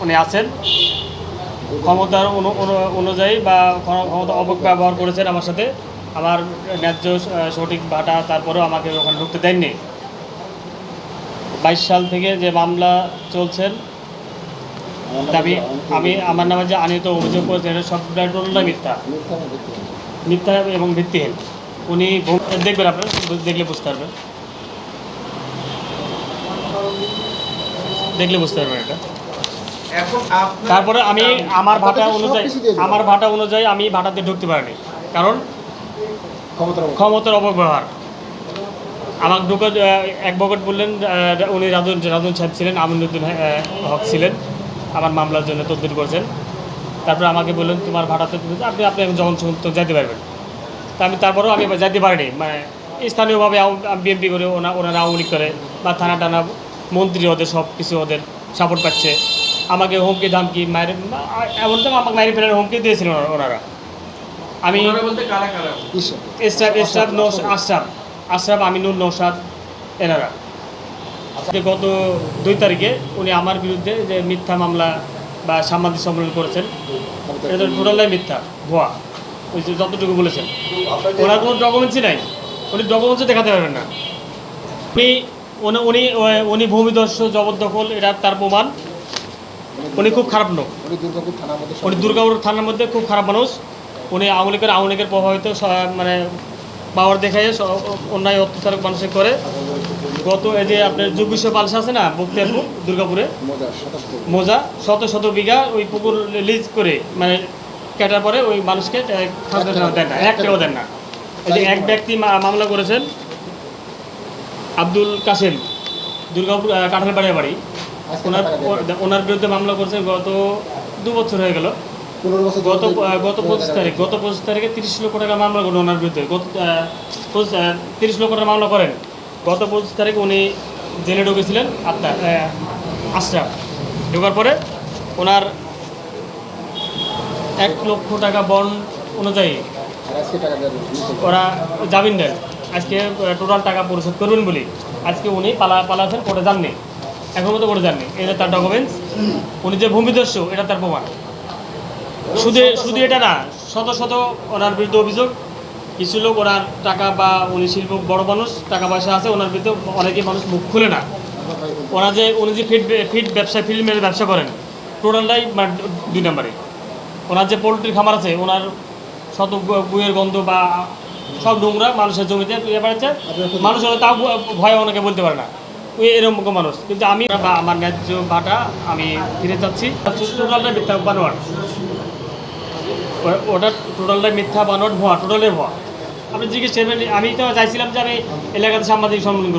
উনি আছেন। ক্ষমতার অনু- অনু- অনুযায়ী বা ক্ষম- ক্ষমতা অপব্যবহার করেছেন আমার সাথে। আমার ন্যায্য সঠিক ভাটা তারপরেও আমাকে ওখানে ঢুকতে দেননি। বাইশ সাল থেকে যে মামলা চলছেন আমি আমি, আমার নামে যে আনিত অভিযোগ করেছেন, এটা সবটা টোটালটা মিথ্যা। মিথ্যা এবং ভিত্তিহীন। উনি দেখবেন আপনারা, দেখলে বুঝতে পারবেন। দেখলে বুঝতে পারবেন এটা। তারপরে আমি আমার ভাটা অনুযায়ী। আমার ভাটা অনুযায়ী আমি ভাটাতে ঢুকতে পারিনি। কারণ ক্ষমতার অপব্যবহার আমাকে ঢুকে এক বকট বললেন উনি রাজন রাজন সাহেব ছিলেন আমিনুদ্দিন হক ছিলেন। আমার মামলার জন্য তদবির করছেন। তারপরে আমাকে বললেন তোমার ভাড়াতে আপনি আপনি যখন তো যাইতে পারবেন। তা আমি তারপরেও আমি যাইতে পারিনি। মানে স্থানীয়ভাবে বিএমপি করে ওনা ওনারা আওয়ামী লীগ করে। বা থানা টানা মন্ত্রী ওদের সব কিছু ওদের সাপোর্ট পাচ্ছে। আমাকে হুমকি ধামকি মায়ের এমন তো আমাকে মায়ের ফেরার হুমকি দিয়েছিলেন ওনা- ওনারা। আমি। এসরাফ এসরাফ নৌস আশরাফ আশরাফ। আমিনুল নৌসাদ এনারা। আজকে গত দুই তারিখে উনি আমার বিরুদ্ধে যে মিথ্যা মামলা বা সাংবাদিক সম্মেলন করেছেন এটা টোটালাই মিথ্যা ভুয়া। ওই যে যতটুকু বলেছেন। ওনার কোনো ডকুমেন্টসই নাই। উনি ডকুমেন্টসও দেখাতে পারবেন না। উনি উনি- উনি উনি ভূমিদস্য জবরদখল এটা তার প্রমাণ। উনি খুব খারাপ লোক। উনি দুর্গাপুর থানার মধ্যে খুব খারাপ মানুষ। উনি আওয়ামী লীগের আওয়ামী লীগের প্রভাবিত মানে পাওয়ার দেখায় অন্যায় অত্যাচার মানুষের করে। গত এই যে আপনার চব্বিশশো পালসা আছে না বক্তিয়ারপুর দুর্গাপুরে? মজা শত শত বিঘা ওই পুকুর লিজ করে মানে কাটার পরে ওই মানুষকে দেন না এক টাকাও দেন না। এই যে এক ব্যক্তি মামলা করেছেন আব্দুল কাসেম দুর্গাপুর আহ, কাঁঠালপাড়িয়া বাড়ি। ওনার ওনার বিরুদ্ধে মামলা করেছেন গত দু বছর হয়ে গেল। গত গত পঁচিশ তারিখ গত পঁচিশ তারিখে তিরিশ লক্ষ টাকা মামলা করেন ওনার বিরুদ্ধে। গত তিরিশ লক্ষ টাকা মামলা করেন। গত পঁচিশ তারিখ উনি জেলে ঢুকেছিলেন আপনার আশরাফ। ঢোকার পরে ওনার এক লক্ষ টাকা বন্ড অনুযায়ী ওরা জামিন দেন আজকে টোটাল টাকা পরিশোধ করবেন বলে। আজকে উনি পালা, পালাছেন কোর্টে যাননি। এখন মতো কোর্টে যাননি। এটা তার ডকুমেন্টস উনি যে ভূমিদস্যু, এটা তার প্রমাণ। শুধু শুধু এটা না, শত শত ওনার বিরুদ্ধে অভিযোগ। কিছু লোক ওনার টাকা বা উনি শিল্প বড় মানুষ, টাকা পয়সা আছে, ওনার বিরুদ্ধে অনেকে মানুষ মুখ খুলে না। ওনার যে, উনি যে ফিড ফিড ব্যবসা ফিল্মের ব্যবসা করেন টোটালটাই দুই নম্বরে। ওনার যে পোলট্রির খামার আছে, ওনার শত গুয়ের গন্ধ বা সব নোংরা, মানুষের জমিতে বেড়াচ্ছে মানুষ তাও ভয়- অনেকে বলতে পারে না। ওই এরকম মানুষ। কিন্তু আমি আমার ন্যায্য ভাটা আমি ফিরে চাচ্ছি। টোটালটা মিথ্যা বানোয়ার ওটা টোটালটা মিথ্যা বানোয়ার ভুয়া টোটালের ভুয়া। আপনি জিজ্ঞেস আমি তো চাইছিলাম যে আমি এলাকাতে সাংবাদিক সম্মেলন